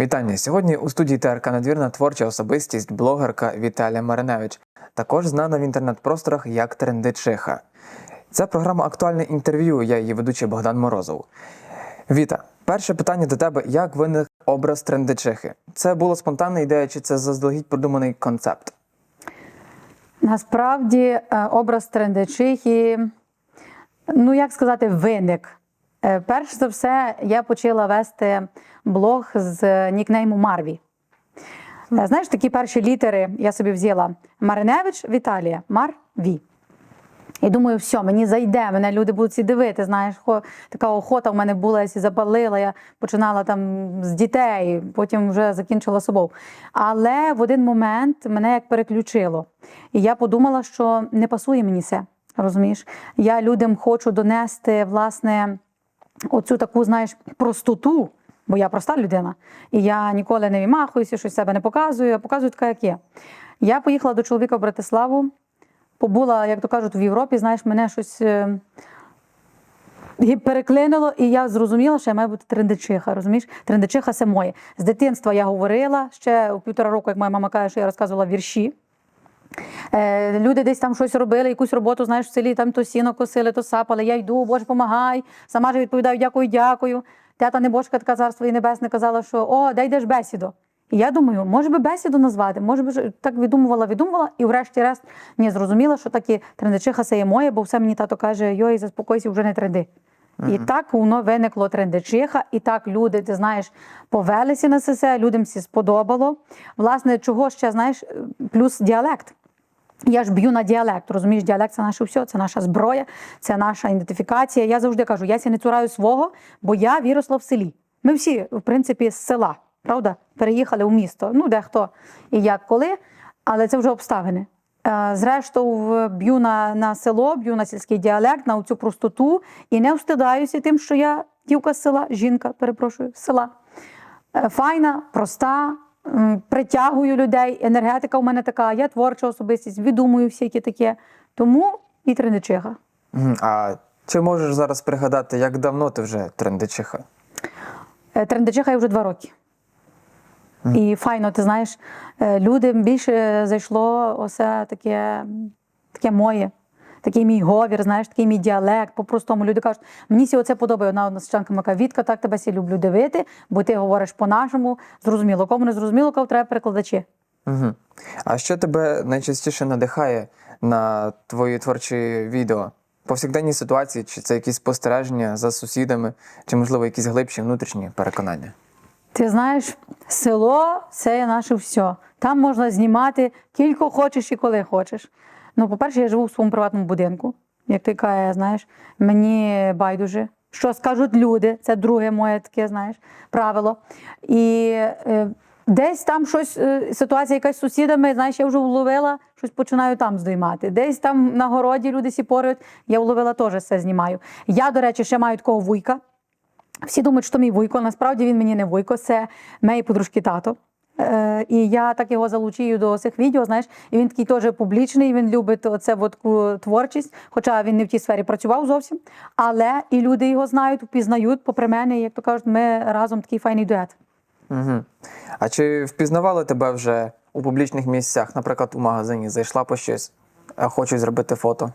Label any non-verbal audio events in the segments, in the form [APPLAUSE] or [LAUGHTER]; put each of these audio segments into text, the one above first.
Вітання сьогодні у студії ТРК Надвірна творча особистість, блогерка Віталія Мариневич, також знана в інтернет-просторах як Трендичиха. Це програма актуальне інтерв'ю. Я її ведучий Богдан Морозов. Віта, перше питання до тебе: як виник образ трендичихи? Це була спонтанна ідея, чи це заздалегідь продуманий концепт? Насправді е, образ трендечихи, ну як сказати, виник. Е, Перш за все, я почала вести блог з нікнейму Марві. Е, Знаєш, такі перші літери я собі взяла Мариневич Віталія, Марві. І думаю, все, мені зайде, мене люди будуть дивити. Знаєш, така охота в мене була, сі запалила, я починала там з дітей, потім вже закінчила собою. Але в один момент мене як переключило. І я подумала, що не пасує мені це. Розумієш? Я людям хочу донести, власне, оцю таку, знаєш, простоту, бо я проста людина. І я ніколи не вимахуюся, щось себе не показую, я показую така, як є. Я поїхала до чоловіка в Братиславу, побула, як то кажуть, в Європі, знаєш, мене щось е, переклинило, і я зрозуміла, що я маю бути трендичиха. Розумієш? Трендичиха це моє. З дитинства я говорила ще у півтора року, як моя мама каже, що я розказувала вірші. Е, люди десь там щось робили, якусь роботу, знаєш, в селі там то сіно косили, то сапали. Я йду, Боже, помагай. Сама ж відповідаю, дякую, дякую. Тета Небожка, така царство і небесне, казала, що о, дай йдеш бесіду. І я думаю, може би бесіду назвати, може би так відумувала, відумувала, і врешті-решт не зрозуміла, що таки трендичиха це є моє, бо все мені тато каже, йой, заспокойся, вже не тренди. І так воно виникло трендичиха, і так люди, ти знаєш, повелися на це, людям всі сподобало. Власне, чого ще знаєш, плюс діалект. Я ж б'ю на діалект. Розумієш, діалект це наше все, це наша зброя, це наша ідентифікація. Я завжди кажу, я ся не цураю свого, бо я виросла в селі. Ми всі, в принципі, з села, правда, переїхали в місто. Ну, дехто і як коли, але це вже обставини. Е, Зрештою, б'ю на, на село, б'ю на сільський діалект, на цю простоту і не встидаюся тим, що я дівка з села, жінка, перепрошую, з села. Е, Файна, проста, притягую людей. Енергетика у мене така, я творча особистість, відумую всякі таке. Тому і трендичиха. А чи можеш зараз пригадати, як давно ти вже трендичиха? Е, Трендичиха я вже два роки. І файно, ти знаєш, е, людям більше зайшло осе таке, таке моє. Такий мій говір, знаєш, такий мій діалект, по-простому. Люди кажуть, мені сі оце подобає. Одна одна сучанка мaka Вітка, так тебе сі люблю дивити, бо ти говориш по-нашому. Зрозуміло, кому не зрозуміло, кого треба перекладачі. Угу. А що тебе найчастіше надихає на твої творчі відео? Повсякденні ситуації, чи це якісь спостереження за сусідами, чи, можливо, якісь глибші внутрішні переконання? Ти знаєш, село це наше все. Там можна знімати кілько хочеш і коли хочеш. Ну, по-перше, я живу в своєму приватному будинку. Як ти кажеш, знаєш, мені байдуже. Що скажуть люди, це друге моє таке, знаєш, правило. І е, десь там щось, е, ситуація якась з сусідами, знаєш, я вже вловила, щось починаю там здіймати. Десь там на городі люди сі поряд, я вловила теж все знімаю. Я, до речі, ще маю такого вуйка. Всі думають, що мій вуйко. Насправді він мені не вуйко, це моєї подружки тато. Е, і я так його залучую до цих відео, знаєш, і він такий теж публічний, він любить оце таку творчість, хоча він не в тій сфері працював зовсім. Але і люди його знають, впізнають, попри мене, як то кажуть, ми разом такий файний дует. Угу. А чи впізнавали тебе вже у публічних місцях, наприклад, у магазині, зайшла по щось, а хочуть зробити фото?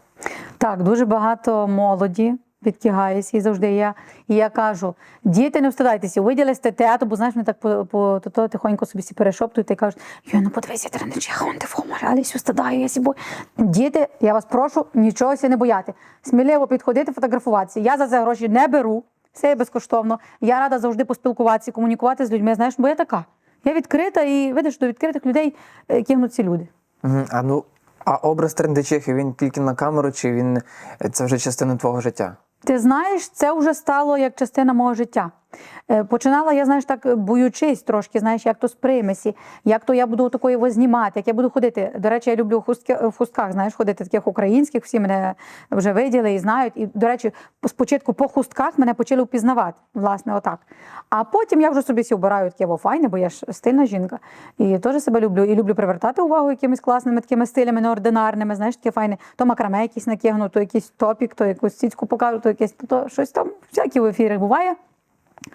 Так, дуже багато молоді відтягається, і завжди я. І я кажу: діти, не встидайтеся, виділи стетеату, бо знаєш, вони так по, по то, то тихонько собі всі перешоптують і кажуть, йой, ну подивися, треничеха, он ти фомар, але сю стидаю, я сібой. Діти, я вас прошу, нічого не бояти. Сміливо підходити, фотографуватися. Я за це гроші не беру, все є безкоштовно. Я рада завжди поспілкуватися, комунікувати з людьми. Знаєш, бо я така. Я відкрита і видиш, до відкритих людей е, кигнуться люди. Угу. А ну, а образ трендичихи, він тільки на камеру, чи він це вже частина твого життя? Ти знаєш, це вже стало як частина мого життя. Е, Починала я, знаєш, так боючись трошки, знаєш, як то сприймесі, як то я буду такої його знімати, як я буду ходити. До речі, я люблю хустки- в хустках, знаєш, ходити таких українських, всі мене вже виділи і знають. І, до речі, спочатку по хустках мене почали впізнавати, власне, отак. А потім я вже собі сі обираю таке файне, бо я ж стильна жінка. І теж себе люблю. І люблю привертати увагу якимись класними такими стилями, неординарними, знаєш, таке файне. То макраме якісь накигну, то якийсь топік, то якусь цицьку покажу, то якесь то щось там, всякі в ефірі буває.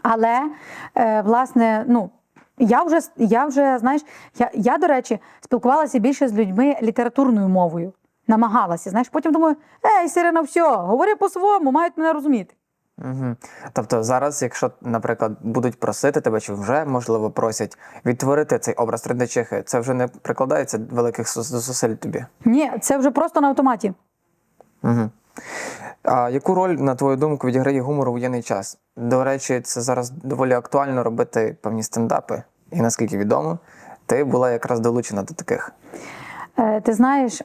Але, е, власне, ну, Я вже, я вже знаєш, я, я, до речі, спілкувалася більше з людьми літературною мовою. Намагалася. Знаєш, потім думаю, ей, Сирена, все, говори по-своєму, мають мене розуміти. Угу. Тобто зараз, якщо, наприклад, будуть просити тебе, чи вже можливо просять відтворити цей образ трендечихи, це вже не прикладається великих зусиль тобі. Ні, це вже просто на автоматі. Угу. А яку роль, на твою думку, відіграє гумор у воєнний час? До речі, це зараз доволі актуально робити певні стендапи. І наскільки відомо, ти була якраз долучена до таких. Е, Ти знаєш,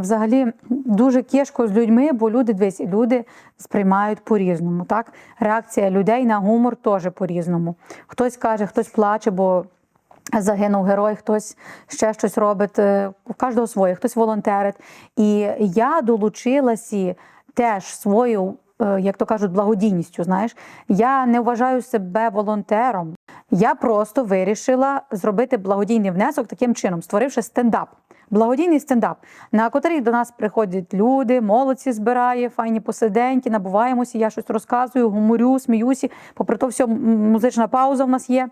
взагалі дуже кішко з людьми, бо люди дивись, люди сприймають по-різному. Так? Реакція людей на гумор теж по-різному. Хтось каже, хтось плаче, бо загинув герой, хтось ще щось робить. е, У кожного своє, хтось волонтерить. І я долучилася теж свою, е, як то кажуть, благодійністю. Знаєш, я не вважаю себе волонтером. Я просто вирішила зробити благодійний внесок таким чином, створивши стендап. Благодійний стендап, на котрий до нас приходять люди, молодці збирає, файні посиденьки, набуваємося, я щось розказую, гуморю, сміюся. Попри то, все, музична пауза в нас є.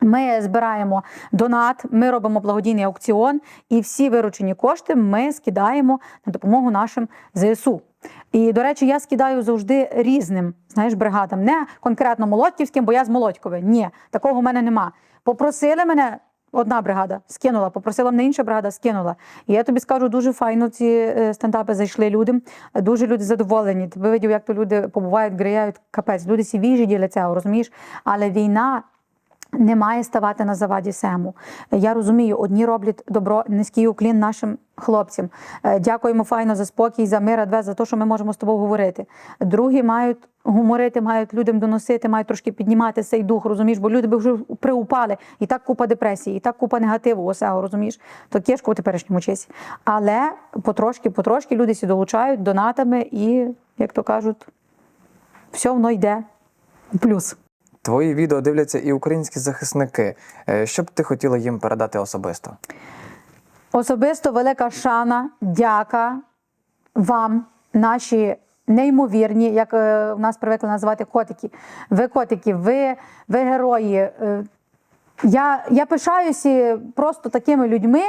Ми збираємо донат, ми робимо благодійний аукціон, і всі виручені кошти ми скидаємо на допомогу нашим ЗСУ. І, до речі, я скидаю завжди різним знаєш, бригадам, не конкретно Молодківським, бо я з Молодькове. Ні, такого в мене нема. Попросили мене. Одна бригада скинула, попросила мене інша бригада, скинула. І я тобі скажу, дуже файно ці е, стендапи зайшли людям. Дуже люди задоволені. Ти видів, як то люди побувають, грияють капець. Люди сі віжі цього, розумієш? Але війна не має ставати на заваді сему. Я розумію, одні роблять добро, низький уклін нашим хлопцям. Е, Дякуємо файно за спокій, за мир, Адве, за те, що ми можемо з тобою говорити. Другі мають гуморити, мають людям доносити, мають трошки піднімати цей дух, розумієш, бо люди би вже приупали. І так купа депресії, і так купа негативу усього, розумієш. То кішко у теперішньому часі. Але потрошки, потрошки люди сі долучають донатами і, як то кажуть, все воно йде плюс. Твої відео дивляться і українські захисники. Е, Що б ти хотіла їм передати особисто? Особисто велика шана, дяка вам, наші неймовірні, як е, в нас привикли називати котики. Ви котики, ви, ви герої. Е, Я, я пишаюся просто такими людьми.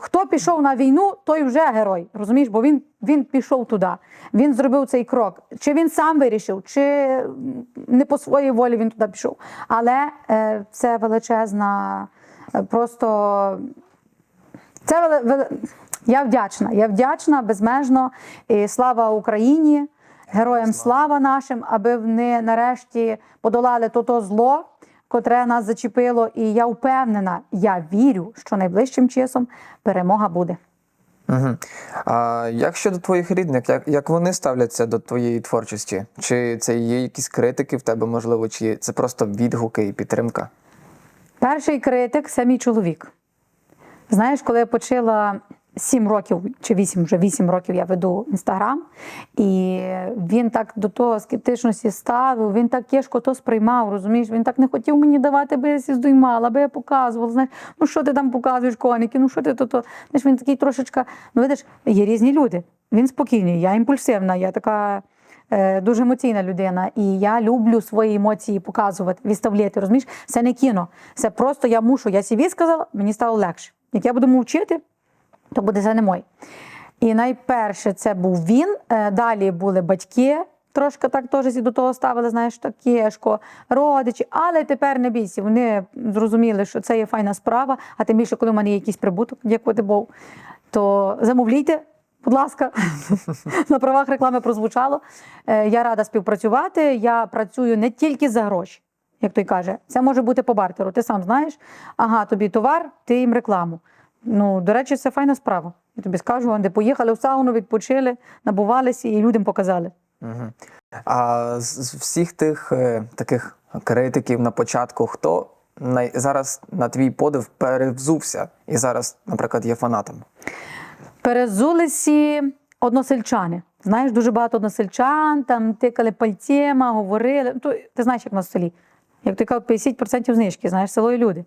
Хто пішов на війну, той вже герой. Розумієш, бо він, він пішов туди. Він зробив цей крок. Чи він сам вирішив, чи не по своїй волі він туди пішов. Але е, це величезна, е, просто це веле- я вдячна. Я вдячна безмежно. І слава Україні, героям слава нашим, аби вони нарешті подолали то, то зло, котре нас зачепило. І я впевнена, я вірю, що найближчим часом перемога буде. Угу. А як щодо твоїх рідних, як, як вони ставляться до твоєї творчості? Чи це є якісь критики в тебе, можливо, чи це просто відгуки і підтримка? Перший критик це мій чоловік. Знаєш, коли я почала 7 років чи 8, вже 8 років я веду інстаграм, і він так до того скептичності ставив, він так тяжко то сприймав, розумієш? Він так не хотів мені давати, аби я здоймала, аби я показувала. Знаєш, ну що ти там показуєш, коники, ну що ти то то. Знаєш, він такий трошечка, ну видиш, є різні люди. Він спокійний, я імпульсивна, я така. е, Дуже емоційна людина, і я люблю свої емоції показувати, виставляти. Розумієш, це не кіно. Це просто я мушу. Я собі сказала, мені стало легше. Як я буду мовчити, то буде це не мой. І найперше це був він. е, Далі були батьки, трошки так теж до того ставили, знаєш, так кішко, родичі. Але тепер не бійся. Вони зрозуміли, що це є файна справа, а тим більше, коли в мене є якийсь прибуток, дякувати Богу, то замовляйте. Будь ласка, [LAUGHS] на правах реклами прозвучало. Е, Я рада співпрацювати. Я працюю не тільки за гроші, як той каже. Це може бути по бартеру. Ти сам знаєш, ага, тобі товар, ти їм рекламу. Ну, до речі, це файна справа. Я тобі скажу, де поїхали в сауну, відпочили, набувалися і людям показали. Угу. А з всіх тих е, таких критиків на початку, хто най, зараз на твій подив перевзувся і зараз, наприклад, є фанатом? Перезулися односельчани. Знаєш, дуже багато односельчан, там тикали пальцями, говорили. Ну, То, ти знаєш, як на селі. Як ти казав, 50% знижки, знаєш, село і люди.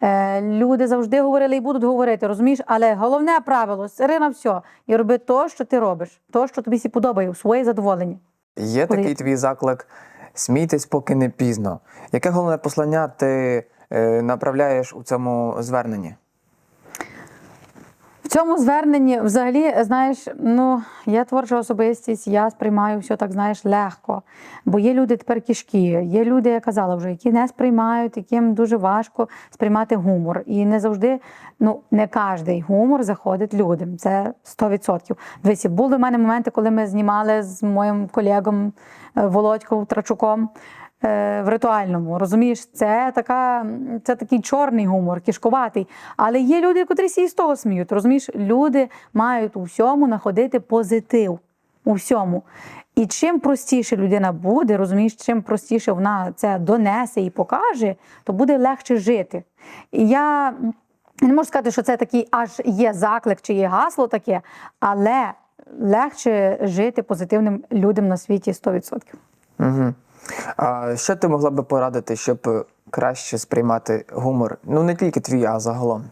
Е, люди завжди говорили і будуть говорити, розумієш? Але головне правило Сирина, все. І роби те, що ти робиш, то, що тобі всі подобає, своє задоволення. Є Коли- такий твій заклик: смійтесь, поки не пізно. Яке головне послання ти е, направляєш у цьому зверненні? Цьому зверненні, взагалі, знаєш, ну я творча особистість, я сприймаю все так, знаєш, легко. Бо є люди тепер кішки, є люди, я казала вже, які не сприймають, яким дуже важко сприймати гумор. І не завжди, ну не кожний гумор заходить людям. Це 100%. Дивіться, були в мене моменти, коли ми знімали з моїм колегом е, Володьком Трачуком в ритуальному. Розумієш, це така, це такий чорний гумор, кішкуватий. Але є люди, котрі і з того сміють. Розумієш, люди мають у всьому знаходити позитив. У всьому. І чим простіше людина буде, розумієш, чим простіше вона це донесе і покаже, то буде легше жити. І я не можу сказати, що це такий аж є заклик чи є гасло таке, але легше жити позитивним людям на світі 100%. Угу. А що ти могла би порадити, щоб е, краще сприймати гумор? Ну не тільки твій, а загалом.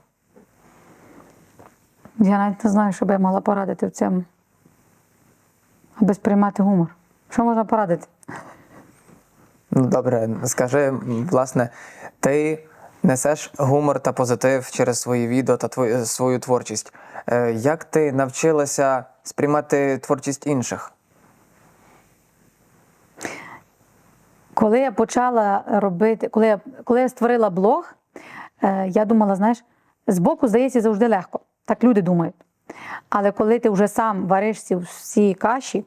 Я навіть не знаю, що би я могла порадити в цьому. Аби сприймати гумор. Що можна порадити? Ну добре, скажи, власне, ти несеш гумор та позитив через свої відео та твою свою творчість. Е, Як ти навчилася сприймати творчість інших? Коли я почала робити, коли я, коли я створила блог, е, я думала, знаєш, збоку здається завжди легко. Так люди думають. Але коли ти вже сам варишся в всій каші,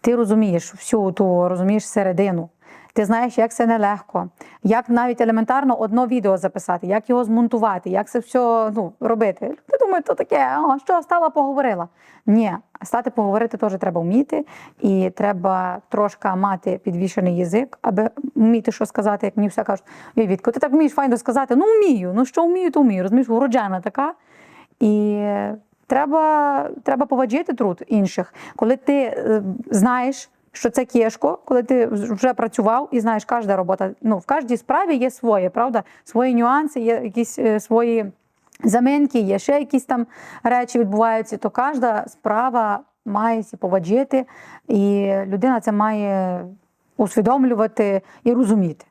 ти розумієш всю ту розумієш середину. Ти знаєш, як це нелегко, як навіть елементарно одно відео записати, як його змонтувати, як це все ну, робити. Люди думають, то таке, о, що стала, поговорила. Ні, стати поговорити теж треба вміти, і треба трошки мати підвішений язик, аби вміти що сказати, як мені все кажуть. «Ой, Вітко, ти так вмієш файно сказати? Ну вмію, ну що вмію, то вмію. Розумієш, вроджена така. І треба, треба поважити труд інших. Коли ти е, знаєш, що це кішко, коли ти вже працював і знаєш, кожна робота, ну в кожній справі є своє, правда? Свої нюанси, є якісь е, свої заминки, є ще якісь там речі відбуваються, то кожна справа має сі поваджити, і людина це має усвідомлювати і розуміти.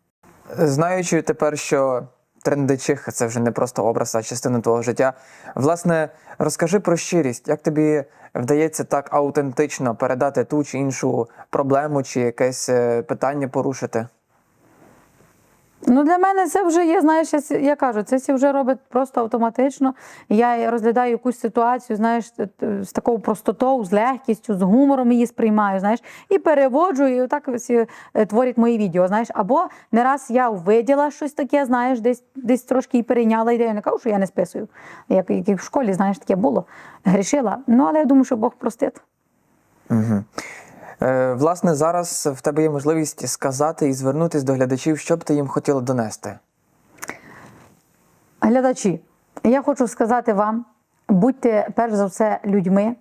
Знаючи тепер, що трендичиха це вже не просто образ, а частина твого життя. Власне, розкажи про щирість, як тобі вдається так аутентично передати ту чи іншу проблему, чи якесь е, питання порушити? Ну, для мене це вже є, знаєш, я, я кажу, це вже робить просто автоматично. Я розглядаю якусь ситуацію, знаєш, з такою простотою, з легкістю, з гумором її сприймаю, знаєш, і переводжу, і так е, творять мої відео. Знаєш, або не раз я виділа щось таке, знаєш, десь десь трошки і перейняла ідею. Не кажу, що я не списую. Як, як в школі, знаєш, таке було. Грішила. Ну, але я думаю, що Бог простить. Угу. Е, власне, зараз в тебе є можливість сказати і звернутися до глядачів, що б ти їм хотіла донести. Глядачі, я хочу сказати вам: будьте перш за все людьми.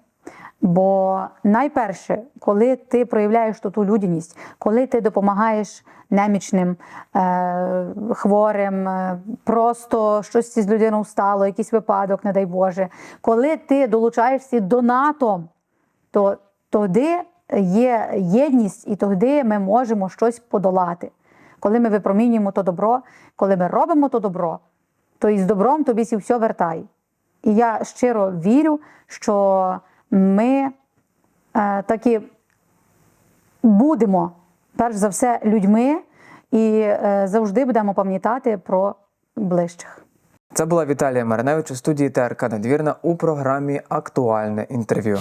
Бо найперше, коли ти проявляєш ту, людяність, коли ти допомагаєш немічним, е, хворим, е, просто щось з людиною стало, якийсь випадок, не дай Боже, коли ти долучаєшся донатом, то тоді є єдність, і тоді ми можемо щось подолати. Коли ми випромінюємо то добро, коли ми робимо то добро, то із добром тобі сі все вертає. І я щиро вірю, що ми е, таки будемо, перш за все, людьми і е, завжди будемо пам'ятати про ближчих. Це була Віталія Мариневич у студії ТРК Надвірна у програмі Актуальне інтерв'ю.